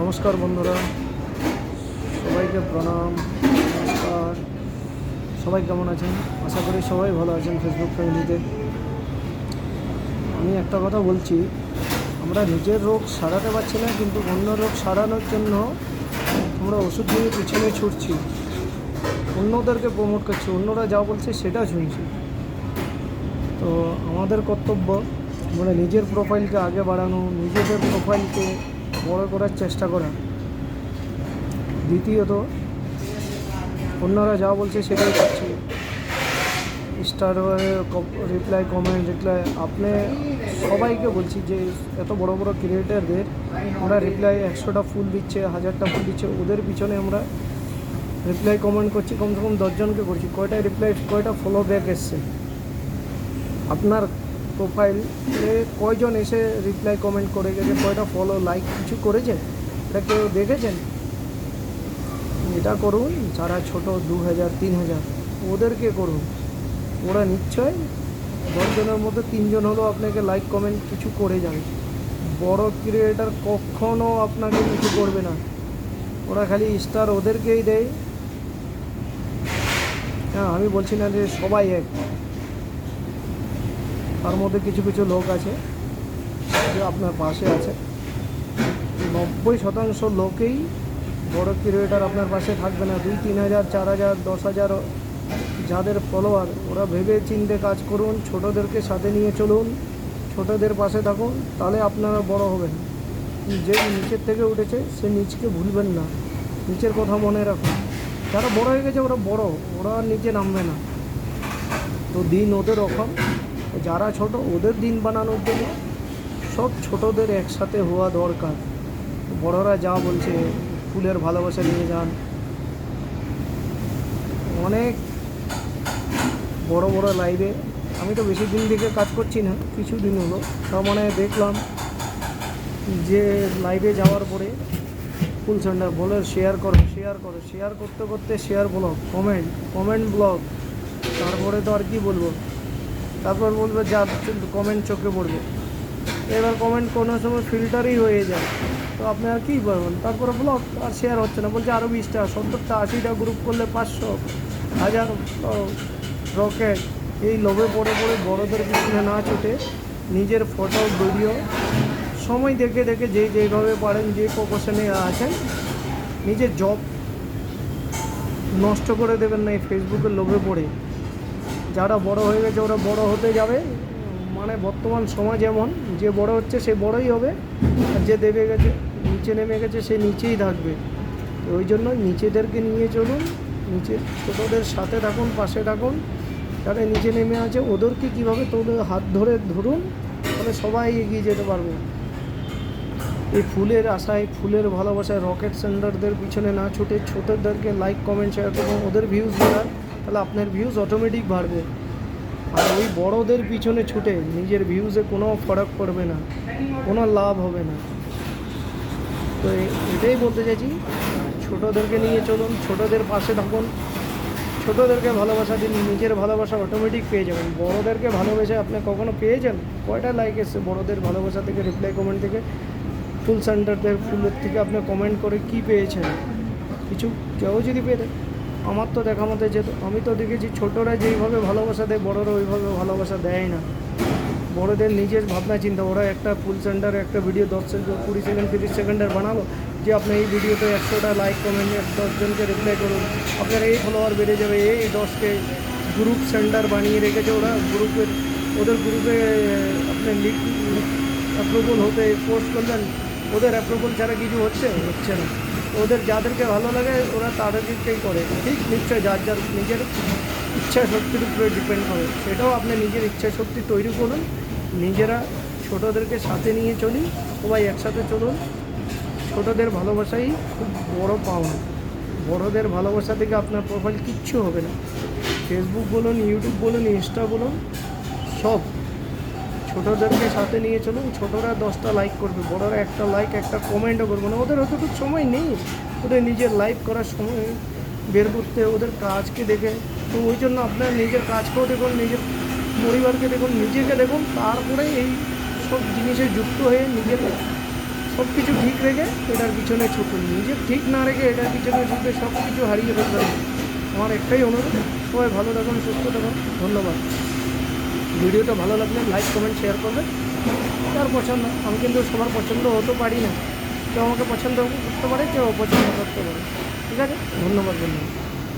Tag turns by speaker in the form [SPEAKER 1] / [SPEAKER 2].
[SPEAKER 1] নমস্কার বন্ধুরা। সবাইকে প্রণাম, নমস্কার। সবাই কেমন আছেন? আশা করি সবাই ভালো আছেন ফেসবুক ফ্যামিলিতে আমি একটা কথা বলছি, আমরা নিজের রোগ সারাতে পারছি না, কিন্তু অন্য রোগ সারানোর জন্য আমরা ওষুধ নিয়ে পিছনে ছুটছি। অন্যদেরকে প্রমোট করছি, অন্যরা যা বলছে সেটা শুনছি। তো আমাদের কর্তব্য মানে নিজের প্রোফাইলকে আগে বাড়ানো, নিজেদের প্রোফাইলকে বড় করার চেষ্টা করা। দ্বিতীয়ত, অন্যরা যা বলছে সেটাই করছি। স্টার রিপ্লাই কমেন্ট রিপ্লাই আপনি সবাইকে বলছি যে, এত বড় বড় ক্রিয়েটারদের আমরা রিপ্লাই একশোটা ফুল দিচ্ছে, হাজারটা ফুল দিচ্ছে, ওদের পিছনে আমরা রিপ্লাই কমেন্ট করছি, কমসে কম দশজনকে করছি। কয়টা রিপ্লাই কয়টা ফলো ব্যাক এসছে? আপনার প্রোফাইলে কয়জন এসে রিপ্লাই কমেন্ট করে গেছে, কয়টা ফলো লাইক কিছু করেছে? এটা কেউ দেখেছেন? এটা করুন, যারা ছোট দু হাজার তিন হাজার ওদেরকে করুন। ওরা নিশ্চয় দশজনের মধ্যে তিনজন হলেও আপনাকে লাইক কমেন্ট কিছু করে যাবে। বড় ক্রিয়েটার কখনো আপনাকে কিছু করবে না। ওরা খালি স্টার ওদেরকেই দেয়। হ্যাঁ আমি বলছি না যে সবাই এক। তার মধ্যে কিছু কিছু লোক আছে, যে আপনার পাশে আছে। নব্বই শতাংশ লোকেই বড় ক্রিয়েটার আপনার পাশে থাকবে না। দুই, তিন হাজার, চার হাজার, দশ হাজার যাদের ফলোয়ার ওরা ভেবে চিনতে কাজ করুন, ছোটদেরকে সাথে নিয়ে চলুন, ছোটদের পাশে থাকুন, তাহলে আপনারা বড় হবেন। যে নিচের থেকে উঠেছে, সে নিচকে ভুলবেন না। নিচের কথা মনে রাখুন। যারা বড় হয়ে গেছে, ওরা বড়, ওরা নিচে নামবে না। তো দিন ওদের রকম যারা ছোট ওদের দিন বানানোর জন্য সব ছোটদের একসাথে হওয়া দরকার। বড়রা যা বলছে, ফুলের ভালোবাসা নিয়ে যান। অনেক বড় বড় লাইভে আমি তো বেশি দিন থেকে কাজ করছি না, কিছু দিন হলো। তার মানে দেখলাম যে লাইভে যাওয়ার পরে ফুল সেন্টার বলে শেয়ার করো শেয়ার করো শেয়ার করতে করতে share blog comment comment blog তারপরে তো আর কি বলব? তারপর বলবে, যা কমেন্ট চোখে পড়বে। এবার কমেন্ট কোনো সময় ফিল্টারই হয়ে যায়। তো আপনি আর কী করবেন তারপরে ব্লগ আর শেয়ার হচ্ছে না। বলছে আরও বিশটা, সত্তরটা, আশিটা গ্রুপ করলে পাঁচশো, হাজার রকেট এই লোভে পড়ে পড়ে বড়োদের পিছনে না ছুটে নিজের ফটো ভিডিও সময় দেখে দেখে যে যেভাবে পারেন, যে প্রফেশনে আছেন, নিজের জব নষ্ট করে দেবেন না এই ফেসবুকের লোভে পড়ে। যারা বড় হয়ে গেছে, ওরা বড় হতে যাবে। মানে বর্তমান সমাজ এমন যে বড় হচ্ছে সে বড়ই হবে। আর যে দেবে গেছে, নিচে নেমে গেছে, সে নিচেই থাকবে। তো ওই জন্য নিচেদেরকে নিয়ে চলুন, নিচে ছোটোদের সাথে থাকুন, পাশে থাকুন। যারা নিচে নেমে আছে, ওদেরকে কীভাবে তোদের হাত ধরে ধরুন, তাহলে সবাই এগিয়ে যেতে পারবে। এই ফুলের আশায়, ফুলের ভালোবাসায়, রকেট সেন্টারদের পিছনে না ছুটে ছোটদেরকে লাইক কমেন্ট শেয়ার করুন। ওদের ভিউজ বাড়ান তাহলে আপনার ভিউজ অটোমেটিক বাড়বে। আর ওই বড়দের পিছনে ছুটে নিজের ভিউজে কোনো ফরক পড়বে না, কোনো লাভ হবে না। তো এটাই বলতে চাইছি, ছোটোদেরকে নিয়ে চলুন, ছোটোদের পাশে থাকুন। ছোটোদেরকে ভালোবাসা দিন, নিজের ভালোবাসা অটোমেটিক পেয়ে যাবেন। বড়োদেরকে ভালোবেসে আপনি কখনো পেয়েছেন? কয়টা লাইক এসছে বড়োদের ভালোবাসা থেকে রিপ্লাই কমেন্ট থেকে? ফুল সেন্টারদের ফুলের থেকে আপনি কমেন্ট করে কি পেয়েছেন? কিছু কেউ যদি পেয়ে আমার তো দেখা মতো যেত আমি তো দেখেছি ছোটরা যেইভাবে ভালোবাসা দেয়, বড়রা ওইভাবে ভালোবাসা দেয় না। বড়দের নিজের ভাবনা, চিন্তা। ওরা একটা ফুল সেন্টার একটা ভিডিও দশ কুড়ি সেকেন্ড তিরিশ সেকেন্ডের বানালো। যে আপনি এই ভিডিওতে একশোটা লাইক কমেন্ট দশজনকে রিপ্লাই করুন। আপনার এই ফলোয়ার বেড়ে যাবে, এই দশকে গ্রুপ সেন্টার বানিয়ে রেখেছে ওরা। গ্রুপের ওদের গ্রুপে আপনি লিখ অ্যাপ্রুভাল হতে পোস্ট করলেন। ওদের অ্যাপ্রুভাল ছাড়া কিছু হচ্ছে? হচ্ছে না। ওদের যাদেরকে ভালো লাগে, ওরা তাদেরকেই করে। ঠিক, নিশ্চয় যার যার নিজের ইচ্ছা শক্তির উপরে ডিপেন্ড করে। সেটাও আপনি নিজের ইচ্ছা শক্তি তৈরি করুন। নিজেরা ছোটদেরকে সাথে নিয়ে চলি সবাই একসাথে চলুন। ছোটদের ভালোবাসাই খুব বড় পাওয়া বড়দের ভালোবাসা থেকে আপনার প্রোফাইল কিচ্ছু হবে না। ফেসবুক বলুন ইউটিউব বলুন ইনস্টা বলুন, সব। ছোটদেরকে সাথে নিয়ে চলুন। ছোটরা দশটা লাইক করবে, বড়রা একটা লাইক একটা কমেন্টও করবে না। ওদের অতটুকু সময় নেই। ওদের নিজের লাইভ করার সময় বের করতে, ওদের কাজকে দেখে। তো ওই জন্য আপনার নিজের কাজকেও দেখুন, নিজের পরিবারকে দেখুন, নিজেকে দেখুন। তারপরে এই সব জিনিসে যুক্ত হয়ে নিজের সব কিছু ঠিক রেখে এটার পিছনে ছুটুন। নিজে ঠিক না রেখে এটার পিছনে ছুটে সব কিছু হারিয়ে ফেলতে আমার একটাই অনুরোধ, সবাই ভালো থাকুন, সুস্থ থাকুন। ধন্যবাদ। ভিডিওটা ভালো লাগলে লাইক কমেন্ট শেয়ার করবে। তার পছন্দ আমি কিন্তু সবার পছন্দ হতে পারি না। কেউ আমাকে পছন্দ করতে পারে, কেউ অপছন্দ করতে পারে। ঠিক আছে? ধন্যবাদ ধন্যবাদ